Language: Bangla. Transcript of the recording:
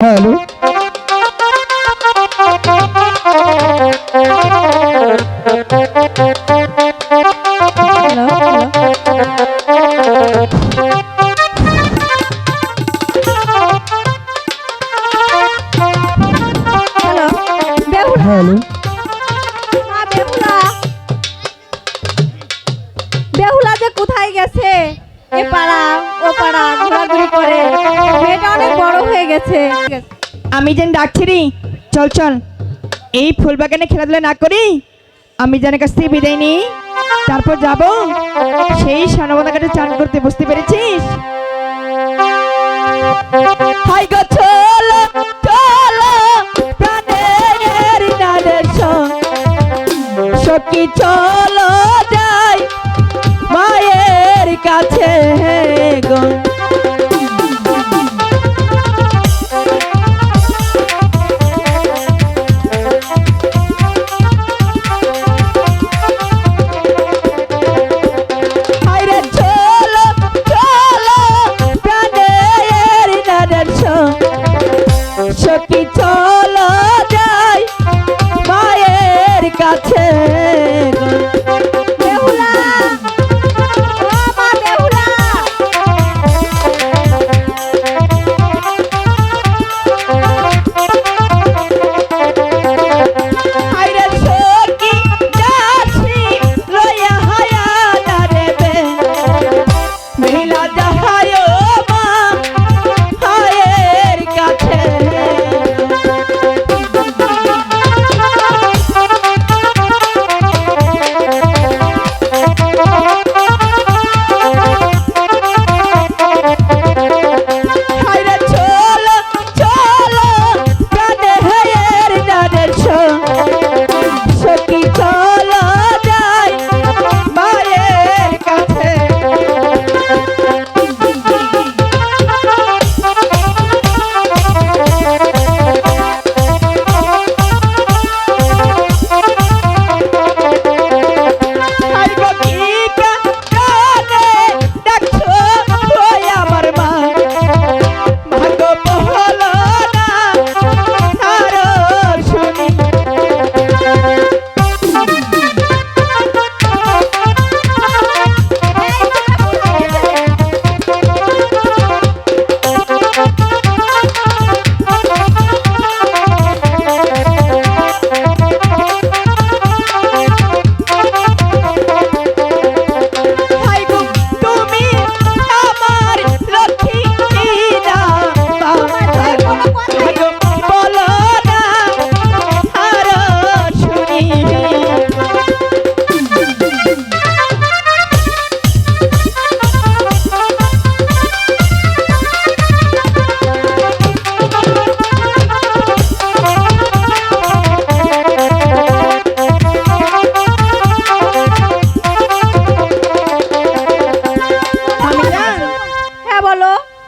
Hello hello hello. Hello Behula. Behula. যে কোথায় গেছে? এ পাড়া পাড়া ঘোরাঘুরি করে। মেয়েটা অনেক বড় হয়ে গেছে। আমি যেন ডাকছি রে। চল চল। এই ফুল বাগানে খেলাধুলা না করি আমি যেন কাছ থেকে বিদায় নিই। তারপর যাব। সেই সানবনা ঘাটে চান করতে বুঝতে পেরেছিস? হাই গো সখী চলো